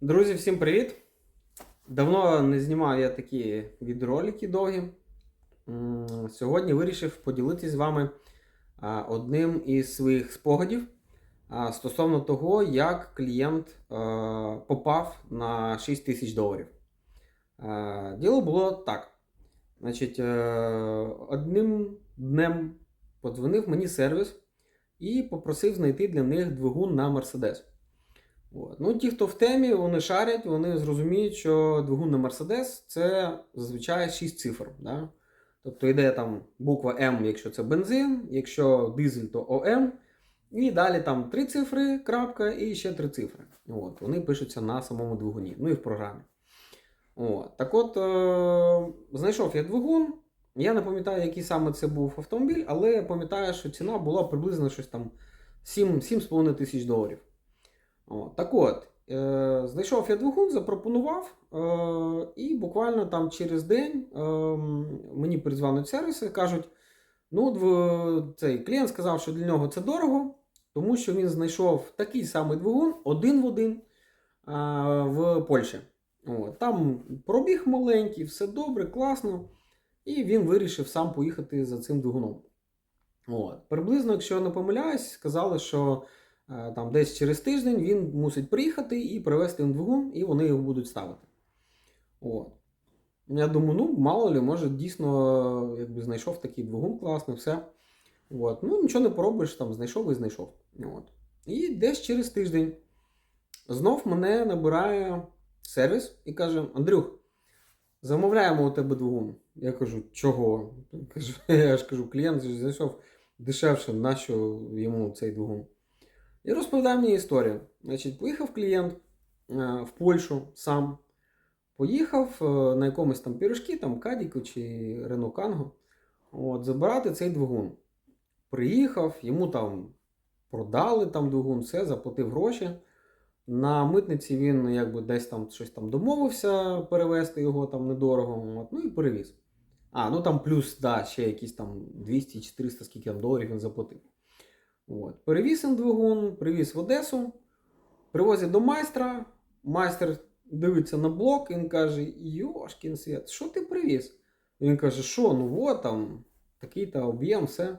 Друзі, всім привіт! Давно не знімав я такі відеоролики довгі. Сьогодні вирішив поділитися з вами одним із своїх спогадів стосовно того, як клієнт попав на 6 тисяч доларів. Діло було так. Значить, е, одним днем подзвонив мені сервіс і попросив знайти для них двигун на Mercedes. От. Ну, ті, хто в темі, вони шарять, вони зрозуміють, що двигун на Mercedes це зазвичай 6 цифр. Да? Тобто йде там буква М, якщо це бензин, якщо дизель, то ОМ. І далі там три цифри, крапка, і ще три цифри. От. Вони пишуться на самому двигуні, ну і в програмі. От. Так от, е- знайшов я двигун. Я не пам'ятаю, який саме це був автомобіль, але пам'ятаю, що ціна була приблизно щось там 7 7,5 тисяч доларів. О, так от, е, знайшов я двигун, запропонував, е, і буквально там через день е, мені передзвонять сервіси, кажуть: ну, дв- цей клієнт сказав, що для нього це дорого, тому що він знайшов такий самий двигун один в один е, в Польщі. От, там пробіг маленький, все добре, класно. І він вирішив сам поїхати за цим двигуном. От. Приблизно, якщо я не помиляюсь, сказали, що там десь через тиждень він мусить приїхати і привезти їм двигун, і вони його будуть ставити. От. Я думаю, ну, мало ли, може, дійсно е, якби знайшов такий двигун класний, все. От. Ну, нічого не поробиш, там знайшов і знайшов. От. І десь через тиждень знов мене набирає сервіс і каже: Андрюх, замовляємо у тебе двигун. Я кажу, чого? Я ж кажу, клієнт знайшов дешевше, нащо йому цей двигун. І розповідає мені історію. Значить, поїхав клієнт е, в Польщу сам. Поїхав е, на якомусь там пірожки, там Кадіку чи Рено Канго, от, забирати цей двигун. Приїхав, йому там продали там двигун, все, заплатив гроші. На митниці він якби десь там щось там домовився перевезти його там недорого. От, ну і перевіз. А, ну там плюс, да, ще якісь там 200-400 скільки доларів він заплатив. От. Перевіз він двигун, привіз в Одесу, привозять до майстра. Майстер дивиться на блок, він каже: Йошкін світ, що ти привіз? Він каже, що, ну от там, такий-то об'єм, все.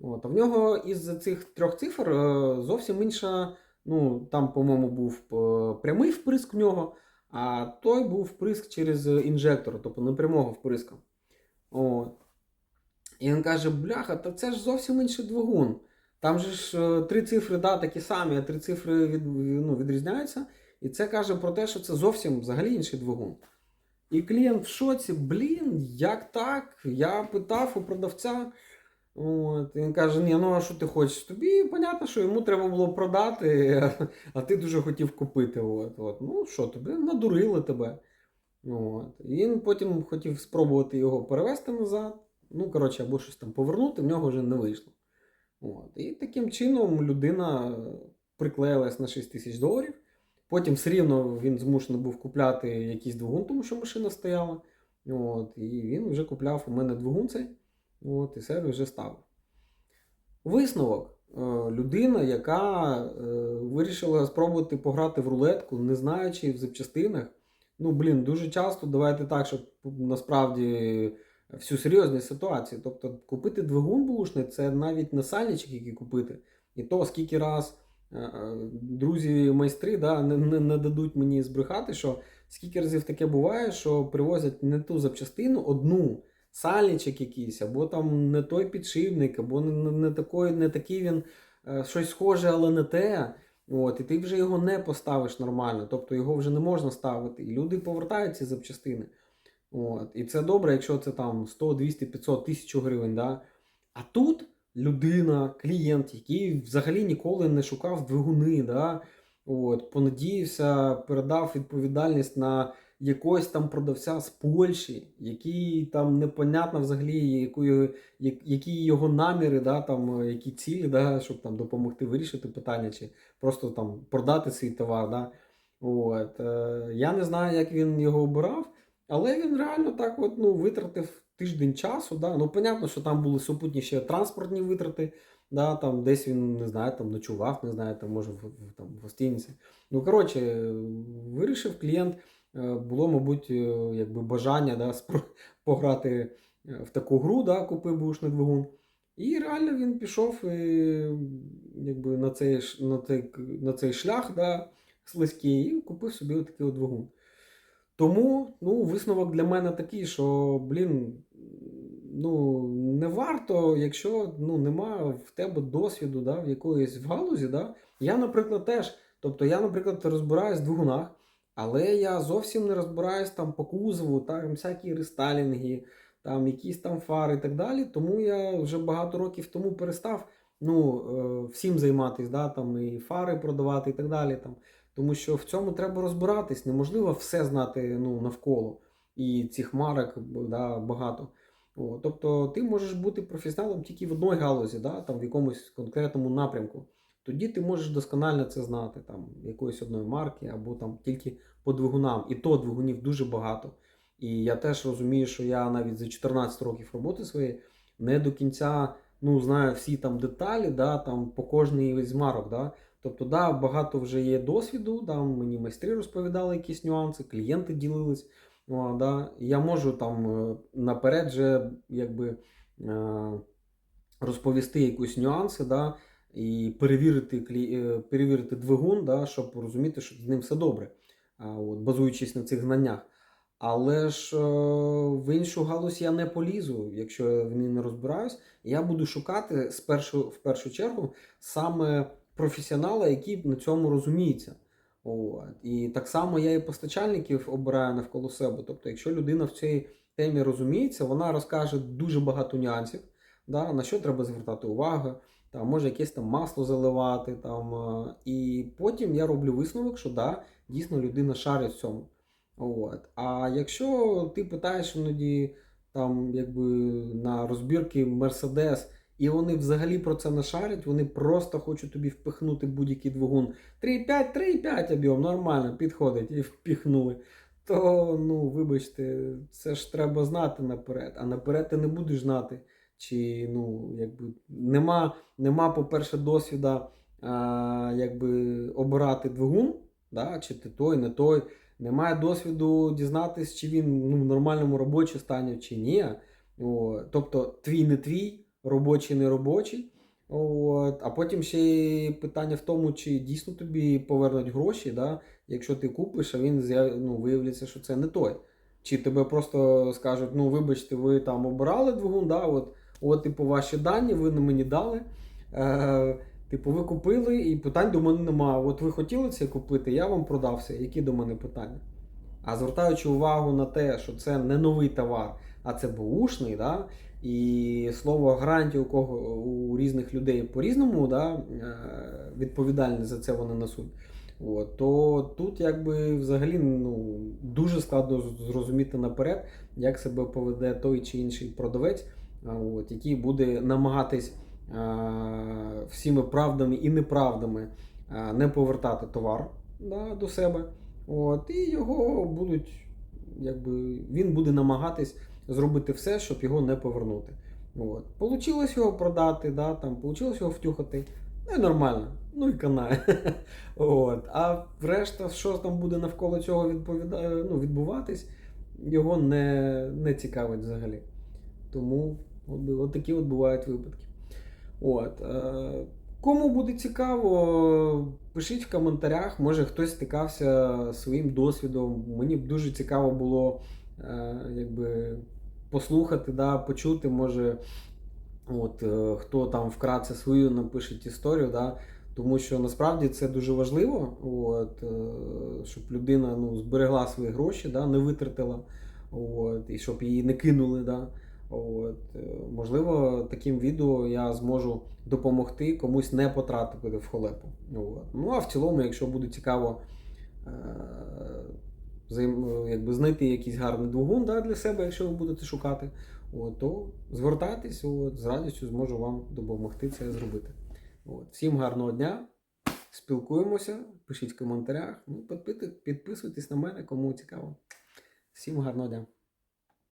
От. А в нього із цих трьох цифр е, зовсім інша. Ну, там, по-моєму, був е, прямий вприск в нього, а той був вприск через інжектор, тобто не прямого вприска. От. І він каже: бляха, та це ж зовсім інший двигун. Там же ж е, три цифри да, такі самі, а три цифри від, ну, відрізняються. І це каже про те, що це зовсім взагалі інший двигун. І клієнт в шоці, блін, як так? Я питав у продавця. От, він каже: Ні, ну а що ти хочеш? Тобі понятно, що йому треба було продати, а ти дуже хотів купити. От, от. Ну що, тобі надурили тебе. От. І він потім хотів спробувати його перевести назад. Ну, коротше, або щось там повернути, в нього вже не вийшло. От. І таким чином людина приклеїлась на 6 тисяч доларів. Потім все рівно він змушений був купляти якийсь двигун, тому що машина стояла. От. І він вже купляв у мене двигун цей. От, і сервіс вже ставив. Висновок. Е, Людина, яка е, вирішила спробувати пограти в рулетку, не знаючи в запчастинах. Ну, блін, дуже часто давайте так, щоб насправді всю серйозність ситуації. Тобто, купити двигун бушний це навіть не сальничок, який купити. І то, скільки раз е, е, друзі-майстри да, не, не, не дадуть мені збрехати, що скільки разів таке буває, що привозять не ту запчастину, одну сальничок якийсь, або там не той підшипник, або не, не, не, такий, не такий він е, щось схоже, але не те. От, і ти вже його не поставиш нормально, тобто його вже не можна ставити. І люди повертають ці запчастини. От, і це добре, якщо це там 100, 200, 500, 1000 гривень. Да? А тут людина, клієнт, який взагалі ніколи не шукав двигуни, да? От, понадіявся, передав відповідальність на якогось там продавця з Польщі, який там непонятно взагалі, якою, я- які його наміри, да, там, які цілі, да, щоб там допомогти вирішити питання, чи просто там продати свій товар. Да. От. Е, я не знаю, як він його обирав, але він реально так от, ну, витратив тиждень часу. Да. Ну, понятно, що там були супутні ще транспортні витрати. да, там десь він не знаю, там ночував, не знаю, там може в, там, в гостиниці. Ну, коротше, вирішив клієнт, е, було, мабуть, е, якби бажання да, пограти е, в таку гру, да, купив бушний двигун. І реально він пішов і, якби, на, цей, на, цей, на цей шлях да, слизький і купив собі отакий от двигун. Тому ну, висновок для мене такий, що, блін, ну, не варто, якщо ну, немає в тебе досвіду да, в якоїсь в галузі. Да. Я, наприклад, теж. Тобто я, наприклад, розбираюсь в двигунах, але я зовсім не розбираюсь там по кузову, там всякі рестайлінги, там якісь там фари і так далі. Тому я вже багато років тому перестав ну, е, всім займатися, да, там, і фари продавати і так далі. Там. Тому що в цьому треба розбиратись. Неможливо все знати ну, навколо. І цих марок да, багато. О, тобто ти можеш бути професіоналом тільки в одній галузі, да, там, в якомусь конкретному напрямку. Тоді ти можеш досконально це знати, там, якоїсь одної марки, або там тільки по двигунам. І то двигунів дуже багато. І я теж розумію, що я навіть за 14 років роботи своєї не до кінця ну, знаю всі там деталі, да, там, по кожній з марок. Да. Тобто, да, багато вже є досвіду, да, мені майстри розповідали якісь нюанси, клієнти ділились. О, да. Я можу там е, наперед вже якби е, розповісти якісь нюанси, да, і перевірити, е, перевірити двигун, да, щоб розуміти, що з ним все добре, от, базуючись на цих знаннях. Але ж в іншу галузь я не полізу, якщо я в ній не розбираюсь. Я буду шукати спершу, в першу чергу саме професіонала, який на цьому розуміється. От. І так само я і постачальників обираю навколо себе. Тобто, якщо людина в цій темі розуміється, вона розкаже дуже багато нюансів, да, на що треба звертати увагу, там, може якесь там масло заливати. Там, е, і потім я роблю висновок, що да, дійсно людина шарить в цьому. От. А якщо ти питаєш іноді там, якби, на розбірки Mercedes, і вони взагалі про це не шарять, вони просто хочуть тобі впихнути будь-який двигун. 3,5, 3,5 об'єм, нормально, підходить і впіхнули. То, ну, вибачте, це ж треба знати наперед. А наперед ти не будеш знати. Чи, ну, якби, нема, нема по-перше, досвіда а, якби, обирати двигун, да, чи ти той, не той. Немає досвіду дізнатись, чи він ну, в нормальному робочому стані, чи ні. О, тобто твій не твій, робочий не робочий. От. А потім ще й питання в тому, чи дійсно тобі повернуть гроші, да? якщо ти купиш, а він ну, виявиться, що це не той. Чи тебе просто скажуть, ну вибачте, ви там обирали двигун, да? от, от типу, ваші дані, ви мені дали. Е, Типу, ви купили і питань до мене немає. От ви хотіли це купити, я вам продався. Які до мене питання? А звертаючи увагу на те, що це не новий товар, а це бушний, да? І слово гарантія у кого у різних людей по-різному да? е, за це вони несуть. От, то тут якби взагалі ну, дуже складно зрозуміти наперед, як себе поведе той чи інший продавець, от, який буде намагатись всіми правдами і неправдами не повертати товар да, до себе. От, і його будуть, якби, він буде намагатись зробити все, щоб його не повернути. От. Получилось його продати, да, там, получилось його втюхати. Ну і нормально, ну і канає. От. А решта, що там буде навколо цього відповіда... ну, відбуватись, його не, не цікавить взагалі. Тому от, от такі от бувають випадки. От. Е, кому буде цікаво, пишіть в коментарях. Може хтось стикався своїм досвідом. Мені б дуже цікаво було е, якби, послухати, да, почути, може, от, е, хто там вкратце свою напише історію. Да, тому що насправді це дуже важливо, от, е, щоб людина ну, зберегла свої гроші, да, не витратила, от, і щоб її не кинули. Да. От, е, можливо, таким відео я зможу допомогти комусь не потрапити в холепу. От. Ну а в цілому, якщо буде цікаво якби знайти якийсь гарний двигун да, для себе, якщо ви будете шукати, от, то звертайтесь, от, з радістю зможу вам допомогти це зробити. От. Всім гарного дня, спілкуємося, пишіть в коментарях, ну, підписуйтесь на мене, кому цікаво. Всім гарного дня.